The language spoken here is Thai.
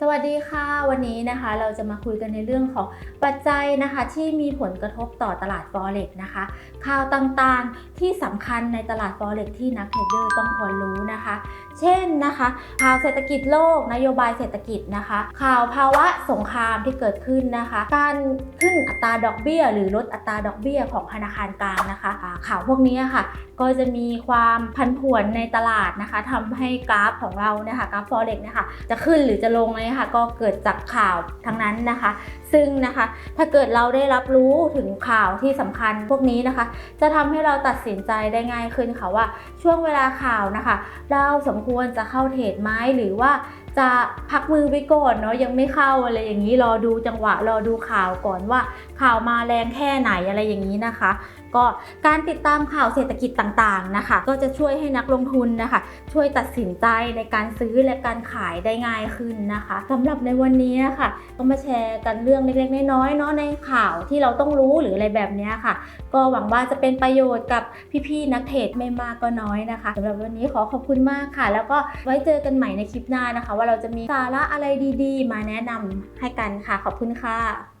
สวัสดีค่ะวันนี้นะคะเราจะมาคุยกันในเรื่องของปัจจัยนะคะที่มีผลกระทบต่อตลาด Forex นะคะ ข่าวต่างๆที่สำคัญในตลาด Forex ที่นักเทรดเดอร์ต้องควรรู้นะคะ เช่นนะคะข่าวเศรษฐกิจโลก นโยบายเศรษฐกิจนะคะ ข่าวภาวะสงครามที่เกิดขึ้นนะคะ การขึ้นอัตราดอกเบี้ย หรือลดอัตราดอกเบี้ยของธนาคารกลางนะคะ ข่าวพวกนี้ค่ะ ก็จะมีความพันผวนในตลาดนะคะทำให้กราฟของเราเนี่ยค่ะกราฟ forex เนี่ยค่ะจะขึ้นหรือจะลงเลยค่ะ ก็เกิดจากข่าวทั้งนั้นนะคะ ซึ่งนะคะถ้าเกิดเราได้รับรู้ถึงข่าวที่สำคัญพวกนี้นะคะ จะทำให้เราตัดสินใจได้ง่ายขึ้นค่ะว่าช่วงเวลาข่าวนะคะ เราสมควรจะเข้าเทรดไหมหรือว่า จะพักมือไว้ก่อนเนาะยังไม่เข้าอะไรอย่างนี้รอดูจังหวะรอดูข่าวก่อนว่าข่าวมาแรงแค่ไหนอะไรอย่างนี้นะคะ ก็การติดตามข่าวเศรษฐกิจต่างๆนะคะ ก็จะช่วยให้นักลงทุนนะคะ ช่วยตัดสินใจในการซื้อและการขายได้ง่ายขึ้นนะคะสำหรับในวันนี้นะคะก็มาแชร์กันเรื่องเล็กๆน้อยๆเนาะในข่าวที่เราต้องรู้หรืออะไรแบบนี้ค่ะ ก็หวังว่าจะเป็นประโยชน์กับพี่ๆนักเทรดไม่มากก็น้อยนะคะสำหรับวันนี้ขอขอบคุณมากค่ะ แล้วก็ไว้เจอกันใหม่ในคลิปหน้านะคะว่าว่าเราจะมีสาระอะไรดีๆ มาแนะนำให้กันค่ะ ขอบคุณค่ะ